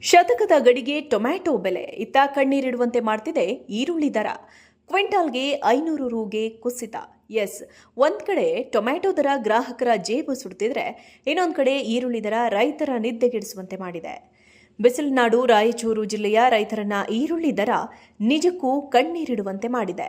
ಶತಕದ ಗಡಿಗೆ ಟೊಮ್ಯಾಟೊ ಬೆಲೆ. ಇತ್ತ ಕಣ್ಣೀರಿಡುವಂತೆ ಮಾಡ್ತಿದೆ ಈರುಳ್ಳಿ ದರ. ಕ್ವಿಂಟಾಲ್ಗೆ ಐನೂರು ರೂಗೆ ಕುಸಿತ. ಎಸ್, ಒಂದ್ ಕಡೆ ಟೊಮ್ಯಾಟೊ ದರ ಗ್ರಾಹಕರ ಜೇಬು ಸುಡ್ತಿದ್ರೆ ಇನ್ನೊಂದ್ ಕಡೆ ಈರುಳ್ಳಿ ದರ ರೈತರ ನಿದ್ದೆಗೆಡಿಸುವಂತೆ ಮಾಡಿದೆ. ಬಿಸಿಲುನಾಡು, ರಾಯಚೂರು ಜಿಲ್ಲೆಯ ರೈತರನ್ನ ಈರುಳ್ಳಿ ದರ ನಿಜಕ್ಕೂ ಕಣ್ಣೀರಿಡುವಂತೆ ಮಾಡಿದೆ.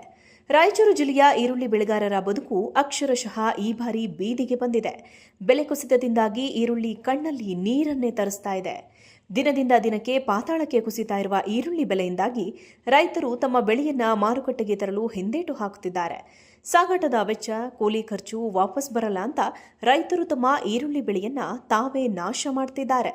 ರಾಯಚೂರು ಜಿಲ್ಲೆಯ ಈರುಳ್ಳಿ ಬೆಳೆಗಾರರ ಬದುಕು ಅಕ್ಷರಶಃ ಈ ಬಾರಿ ಬೀದಿಗೆ ಬಂದಿದೆ. ಬೆಲೆ ಕುಸಿತದಿಂದಾಗಿ ಈರುಳ್ಳಿ ಕಣ್ಣಲ್ಲಿ ನೀರನ್ನೇ ತರಿಸ್ತಾ ಇದೆ. ದಿನದಿಂದ ದಿನಕ್ಕೆ ಪಾತಾಳಕ್ಕೆ ಕುಸಿತಾ ಇರುವ ಈರುಳ್ಳಿ ಬೆಲೆಯಿಂದಾಗಿ ರೈತರು ತಮ್ಮ ಬೆಳೆಯನ್ನ ಮಾರುಕಟ್ಟೆಗೆ ತರಲು ಹಿಂದೇಟು ಹಾಕುತ್ತಿದ್ದಾರೆ. ಸಾಗಾಟದ ವೆಚ್ಚ, ಕೂಲಿ ಖರ್ಚು ವಾಪಸ್ ಬರಲ್ಲ ಅಂತ ರೈತರು ತಮ್ಮ ಈರುಳ್ಳಿ ಬೆಳೆಯನ್ನ ತಾವೇ ನಾಶ ಮಾಡ್ತಿದ್ದಾರೆ.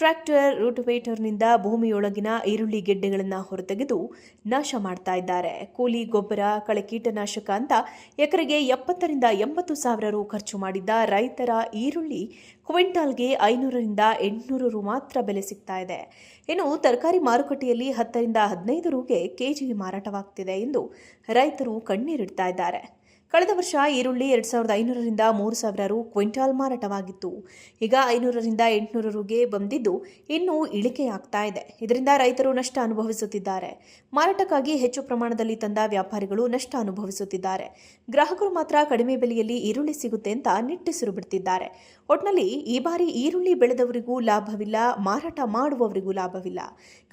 ಟ್ರ್ಯಾಕ್ಟರ್, ರೋಟೋವೇಟರ್ನಿಂದ ಭೂಮಿಯೊಳಗಿನ ಈರುಳ್ಳಿ ಗೆಡ್ಡೆಗಳನ್ನು ಹೊರತೆಗೆದು ನಾಶ ಮಾಡ್ತಾ ಇದ್ದಾರೆ. ಕೂಲಿ, ಗೊಬ್ಬರ, ಕಳೆ ಕೀಟನಾಶಕ ಅಂತ ಎಕರೆಗೆ ಎಪ್ಪತ್ತರಿಂದ ಎಂಬತ್ತು ಸಾವಿರ ರು ಖರ್ಚು ಮಾಡಿದ್ದ ರೈತರ ಈರುಳ್ಳಿ ಕ್ವಿಂಟಾಲ್ಗೆ ಐನೂರರಿಂದ ಎಂಟುನೂರು ರು ಮಾತ್ರ ಬೆಲೆ ಸಿಗ್ತಾ ಇದೆ. ಇನ್ನು ತರಕಾರಿ ಮಾರುಕಟ್ಟೆಯಲ್ಲಿ ಹತ್ತರಿಂದ ಹದಿನೈದು ರುಗೆ ಕೆಜಿ ಮಾರಾಟವಾಗ್ತಿದೆ ಎಂದು ರೈತರು ಕಣ್ಣೀರಿಡ್ತಾ ಇದ್ದಾರೆ. ಕಳೆದ ವರ್ಷ ಈರುಳ್ಳಿ ಎರಡು ಸಾವಿರದ ಐನೂರರಿಂದ ಮೂರು ಸಾವಿರ ರು ಕ್ವಿಂಟಾಲ್ ಮಾರಾಟವಾಗಿತ್ತು. ಈಗ ಐನೂರರಿಂದ ಎಂಟುನೂರು ರುಗೆ ಬಂದಿದ್ದು ಇನ್ನೂ ಇಳಿಕೆಯಾಗ್ತಾ ಇದೆ. ಇದರಿಂದ ರೈತರು ನಷ್ಟ ಅನುಭವಿಸುತ್ತಿದ್ದಾರೆ. ಮಾರಾಟಕ್ಕಾಗಿ ಹೆಚ್ಚು ಪ್ರಮಾಣದಲ್ಲಿ ತಂದ ವ್ಯಾಪಾರಿಗಳು ನಷ್ಟ ಅನುಭವಿಸುತ್ತಿದ್ದಾರೆ. ಗ್ರಾಹಕರು ಮಾತ್ರ ಕಡಿಮೆ ಬೆಲೆಯಲ್ಲಿ ಈರುಳ್ಳಿ ಸಿಗುತ್ತೆ ಅಂತ ನಿಟ್ಟುಸಿರು ಬಿಡ್ತಿದ್ದಾರೆ. ಒಟ್ನಲ್ಲಿ ಈ ಬಾರಿ ಈರುಳ್ಳಿ ಬೆಳೆದವರಿಗೂ ಲಾಭವಿಲ್ಲ, ಮಾರಾಟ ಮಾಡುವವರಿಗೂ ಲಾಭವಿಲ್ಲ.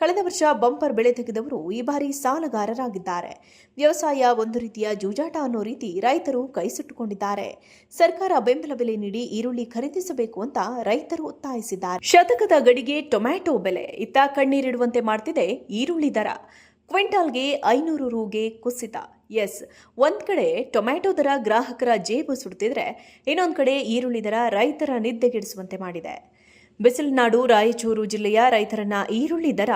ಕಳೆದ ವರ್ಷ ಬಂಪರ್ ಬೆಳೆ ತೆಗೆದವರು ಈ ಬಾರಿ ಸಾಲಗಾರರಾಗಿದ್ದಾರೆ. ವ್ಯವಸಾಯ ಒಂದು ರೀತಿಯ ಜೂಜಾಟ ಅನ್ನೋ ರೀತಿ ರೈತರು ಕೈಸುಟ್ಟುಕೊಂಡಿದ್ದಾರೆ. ಸರ್ಕಾರ ಬೆಂಬಲ ಬೆಲೆ ನೀಡಿ ಈರುಳ್ಳಿ ಖರೀದಿಸಬೇಕು ಅಂತ ರೈತರು ಒತ್ತಾಯಿಸಿದ್ದಾರೆ. ಶತಕದ ಗಡಿಗೆ ಟೊಮ್ಯಾಟೊ ಬೆಲೆ. ಇತ್ತ ಕಣ್ಣೀರಿಡುವಂತೆ ಮಾಡ್ತಿದೆ ಈರುಳ್ಳಿ ದರ. ಕ್ವಿಂಟಾಲ್ಗೆ ಐನೂರು ರೂಗೆ ಕುಸಿತ. ಎಸ್, ಒಂದ್ ಕಡೆ ಟೊಮ್ಯಾಟೊ ದರ ಗ್ರಾಹಕರ ಜೇಬು ಸುಡ್ತಿದ್ರೆ ಇನ್ನೊಂದ್ ಕಡೆ ಈರುಳ್ಳಿ ದರ ರೈತರ ನಿದ್ದೆಗೆಡಿಸುವಂತೆ ಮಾಡಿದೆ. ಬಿಸಿಲುನಾಡು ರಾಯಚೂರು ಜಿಲ್ಲೆಯ ರೈತರನ್ನ ಈರುಳ್ಳಿ ದರ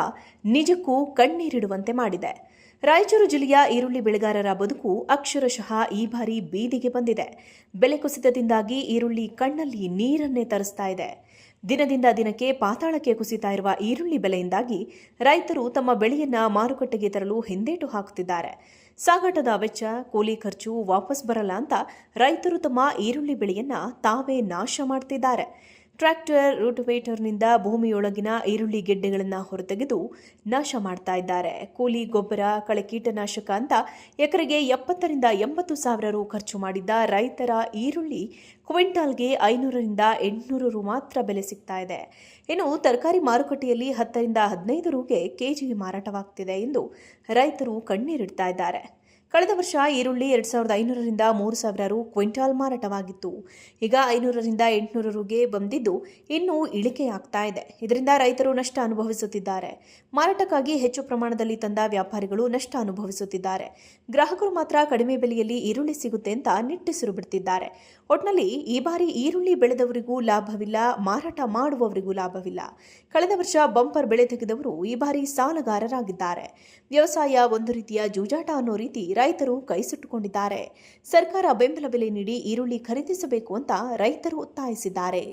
ನಿಜಕ್ಕೂ ಕಣ್ಣೀರಿಡುವಂತೆ ಮಾಡಿದೆ. ರಾಯಚೂರು ಜಿಲ್ಲೆಯ ಈರುಳ್ಳಿ ಬೆಳೆಗಾರರ ಬದುಕು ಅಕ್ಷರಶಃ ಈ ಬಾರಿ ಬೀದಿಗೆ ಬಂದಿದೆ. ಬೆಲೆ ಕುಸಿತದಿಂದಾಗಿ ಈರುಳ್ಳಿ ಕಣ್ಣಲ್ಲಿ ನೀರನ್ನೇ ತರಿಸ್ತಾ ಇದೆ. ದಿನದಿಂದ ದಿನಕ್ಕೆ ಪಾತಾಳಕ್ಕೆ ಕುಸಿತಾ ಇರುವ ಈರುಳ್ಳಿ ಬೆಲೆಯಿಂದಾಗಿ ರೈತರು ತಮ್ಮ ಬೆಳೆಯನ್ನ ಮಾರುಕಟ್ಟೆಗೆ ತರಲು ಹಿಂದೇಟು ಹಾಕುತ್ತಿದ್ದಾರೆ. ಸಾಗಾಟದ ವೆಚ್ಚ, ಕೂಲಿ ಖರ್ಚು ವಾಪಸ್ ಬರಲ್ಲ ಅಂತ ರೈತರು ತಮ್ಮ ಈರುಳ್ಳಿ ಬೆಳೆಯನ್ನ ತಾವೇ ನಾಶ ಮಾಡ್ತಿದ್ದಾರೆ. ಟ್ರ್ಯಾಕ್ಟರ್ ರೋಟೋವೇಟರ್ನಿಂದ ಭೂಮಿಯೊಳಗಿನ ಈರುಳ್ಳಿ ಗೆಡ್ಡೆಗಳನ್ನು ಹೊರತೆಗೆದು ನಾಶ ಮಾಡ್ತಾ ಇದ್ದಾರೆ. ಕೂಲಿ, ಗೊಬ್ಬರ, ಕಳೆ ಕೀಟನಾಶಕ ಅಂತ ಎಕರೆಗೆ ಎಪ್ಪತ್ತರಿಂದ ಎಂಬತ್ತು ಸಾವಿರ ರು ಖರ್ಚು ಮಾಡಿದ್ದ ರೈತರ ಈರುಳ್ಳಿ ಕ್ವಿಂಟಾಲ್ಗೆ ಐನೂರರಿಂದ ಎಂಟುನೂರು ರು ಮಾತ್ರ ಬೆಲೆ ಸಿಗ್ತಾ ಇದೆ. ಇನ್ನು ತರಕಾರಿ ಮಾರುಕಟ್ಟೆಯಲ್ಲಿ ಹತ್ತರಿಂದ ಹದಿನೈದು ರುಗೆ ಕೆಜಿಗೆ ಮಾರಾಟವಾಗ್ತಿದೆ ಎಂದು ರೈತರು ಕಣ್ಣೀರಿಡ್ತಾ ಇದ್ದಾರೆ. ಕಳೆದ ವರ್ಷ ಈರುಳ್ಳಿ ಎರಡು ಸಾವಿರದ ಐನೂರರಿಂದ ಮೂರು ಸಾವಿರ ರು ಕ್ವಿಂಟಾಲ್ ಮಾರಾಟವಾಗಿತ್ತು. ಈಗ ಐನೂರರಿಂದ ಎಂಟುನೂರು ರುಗೆ ಬಂದಿದ್ದು ಇನ್ನೂ ಇಳಿಕೆಯಾಗ್ತಾ ಇದೆ. ಇದರಿಂದ ರೈತರು ನಷ್ಟ ಅನುಭವಿಸುತ್ತಿದ್ದಾರೆ. ಮಾರಾಟಕ್ಕಾಗಿ ಹೆಚ್ಚು ಪ್ರಮಾಣದಲ್ಲಿ ತಂದ ವ್ಯಾಪಾರಿಗಳು ನಷ್ಟ ಅನುಭವಿಸುತ್ತಿದ್ದಾರೆ. ಗ್ರಾಹಕರು ಮಾತ್ರ ಕಡಿಮೆ ಬೆಲೆಯಲ್ಲಿ ಈರುಳ್ಳಿ ಸಿಗುತ್ತೆ ಅಂತ ನಿಟ್ಟುಸಿರು ಬಿಡ್ತಿದ್ದಾರೆ. ಒಟ್ನಲ್ಲಿ ಈ ಬಾರಿ ಈರುಳ್ಳಿ ಬೆಳೆದವರಿಗೂ ಲಾಭವಿಲ್ಲ, ಮಾರಾಟ ಮಾಡುವವರಿಗೂ ಲಾಭವಿಲ್ಲ. ಕಳೆದ ವರ್ಷ ಬಂಪರ್ ಬೆಳೆ ತೆಗೆದವರು ಈ ಬಾರಿ ಸಾಲಗಾರರಾಗಿದ್ದಾರೆ. ವ್ಯವಸಾಯ ಒಂದು ರೀತಿಯ ಜೂಜಾಟ ಅನ್ನೋ ರೀತಿ ರೈತರು ಕೈಸುಟ್ಟುಕೊಂಡಿದ್ದಾರೆ. ಸರ್ಕಾರ ಬೆಂಬಲ ಬೆಲೆ ನೀಡಿ ಈರುಳ್ಳಿ ಖರೀದಿಸಬೇಕು ಅಂತ ರೈತರು ಒತ್ತಾಯಿಸಿದ್ದಾರೆ.